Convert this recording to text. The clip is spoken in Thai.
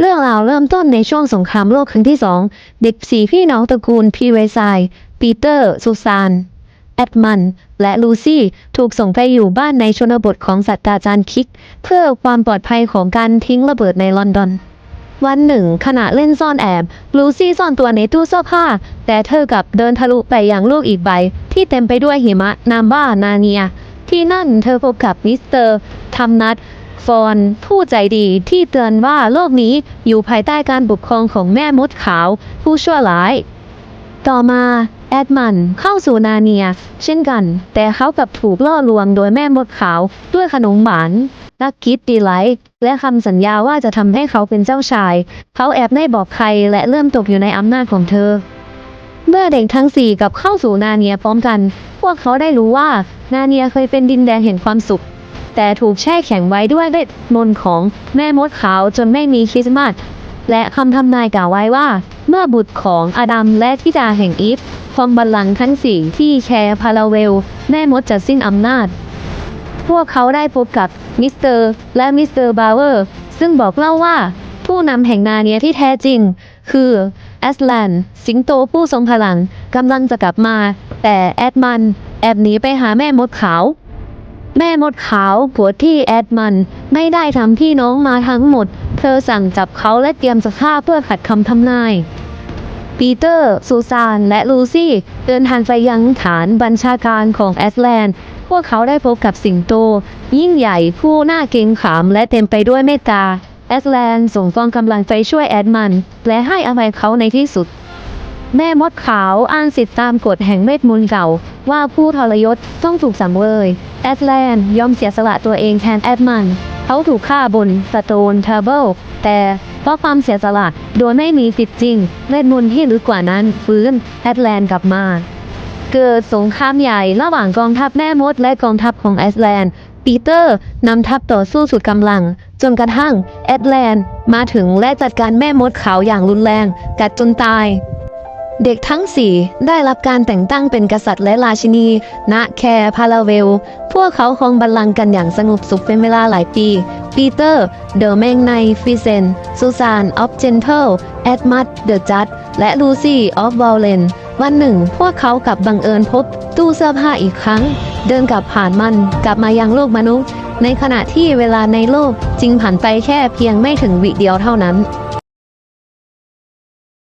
เรื่องราวเริ่มต้นในช่วงสงครามโลกครั้งที่สอง เด็กสี่พี่น้องตระกูลพีเวไซปีเตอร์ ซูซาน แอดมัน และลูซี่ถูกส่งไปอยู่บ้านในชนบทของศาสตราจารย์คิก เพื่อความปลอดภัยของการทิ้งระเบิดในลอนดอน วันหนึ่ง ขณะเล่นซ่อนแอบ ลูซี่ซ่อนตัวในตู้เสื้อผ้า แต่เธอกลับเดินทะลุไปยังลูกอีกใบ ที่เต็มไปด้วยหิมะนามว่านาเนีย ที่นั่นเธอพบกับมิสเตอร์ทัมนัท ฟอนผู้ใจดีที่เตือนว่าโลกนี้อยู่ภายใต้การปกครองของแม่มดขาว ผู้ชั่วร้าย ต่อมาแอดมันเข้าสู่นาเนีย เช่นกัน แต่เขากลับถูกล่อลวงโดยแม่มดขาว ด้วยขนมหวานลักกิดดีไลท์และคำสัญญาว่าจะทำให้เขาเป็นเจ้าชาย เขาแอบไม่บอกใครและเริ่มตกอยู่ในอำนาจของเธอ เมื่อเด็กทั้งสี่กับเข้าสู่นาเนียพร้อมกัน พวกเขาได้รู้ว่านาเนียเคยเป็นดินแดนแห่งความสุข แต่ถูกแช่แข็งไว้ด้วยเวทมนต์ของแม่มดขาวจนไม่มีคริสต์มาสและคำทำนายกล่าวไว้ว่า เมื่อบุตรของอาดัมและธิดาแห่งอีฟครองบัลลังก์ทั้งสี่ที่แคร์พาราเวล แม่มดจะสิ้นอำนาจ พวกเขาได้พบกับมิสเตอร์และมิสเตอร์บาวเวอร์ซึ่งบอกเล่าว่า ผู้นำแห่งนาเนียที่แท้จริง คือแอสแลนสิงโตผู้ทรงพลังกำลังจะกลับมา แต่แอดมัน แอบหนีไปหาแม่มดขาว แม่มดขาวผัวที่แอดมัน ไม่ได้ทำพี่น้องมาทั้งหมด เธอสั่งจับเขาและเตรียมจะฆ่าเพื่อขัดคำทำนาย ปีเตอร์ ซูซาน และลูซี่ เดินทางไปยังฐานบัญชาการของแอสแลนด์ พวกเขาได้พบกับสิงโต ยิ่งใหญ่ผู้น่าเกรงขามและเต็มไปด้วยเมตตา แอสแลนด์ส่งกองกำลังไปช่วยแอดมัน และให้อภัยเขาในที่สุด แม่มดขาวอ้างสิทธิตามกฎแห่งเวทมนต์เก่า ว่าผู้ทรยศต้องถูกสังเวย แอดแลนด์ยอมเสียสละตัวเองแทนแอดมัน เขาถูกฆ่าบนสโตนเทเบิลแต่เพราะความเสียสละโดยไม่มีสิทธิ์จริง เวทมนต์ที่ลึกกว่านั้นฟื้นแอดแลนด์กลับมา เกิดสงครามใหญ่ระหว่างกองทัพแม่มดและกองทัพของแอสแลนด์ปีเตอร์นำทัพต่อสู้สุดกำลัง จนกระทั่งแอดแลนด์มาถึงและจัดการแม่มดขาวอย่างรุนแรงกัดจนตาย เด็กทั้งสี่ได้รับการแต่งตั้งเป็นกษัตริย์และราชินี ณ แคร์พาราเวล พวกเขาครองบัลลังก์กันอย่างสงบสุขเป็นเวลาหลายปี ปีเตอร์ เดอะแมงไนฟิเซน ซูซาน ออฟเจนเทิลแอดมัดเดอะจัด และลูซี่ ออฟวอลเลน วันหนึ่ง พวกเขากลับบังเอิญพบตู้เสื้อผ้าอีกครั้ง เดินกลับผ่านมันกลับมายังโลกมนุษย์ ในขณะที่เวลาในโลกจริงผ่านไปแค่เพียงไม่ถึงวิเดียวเท่านั้น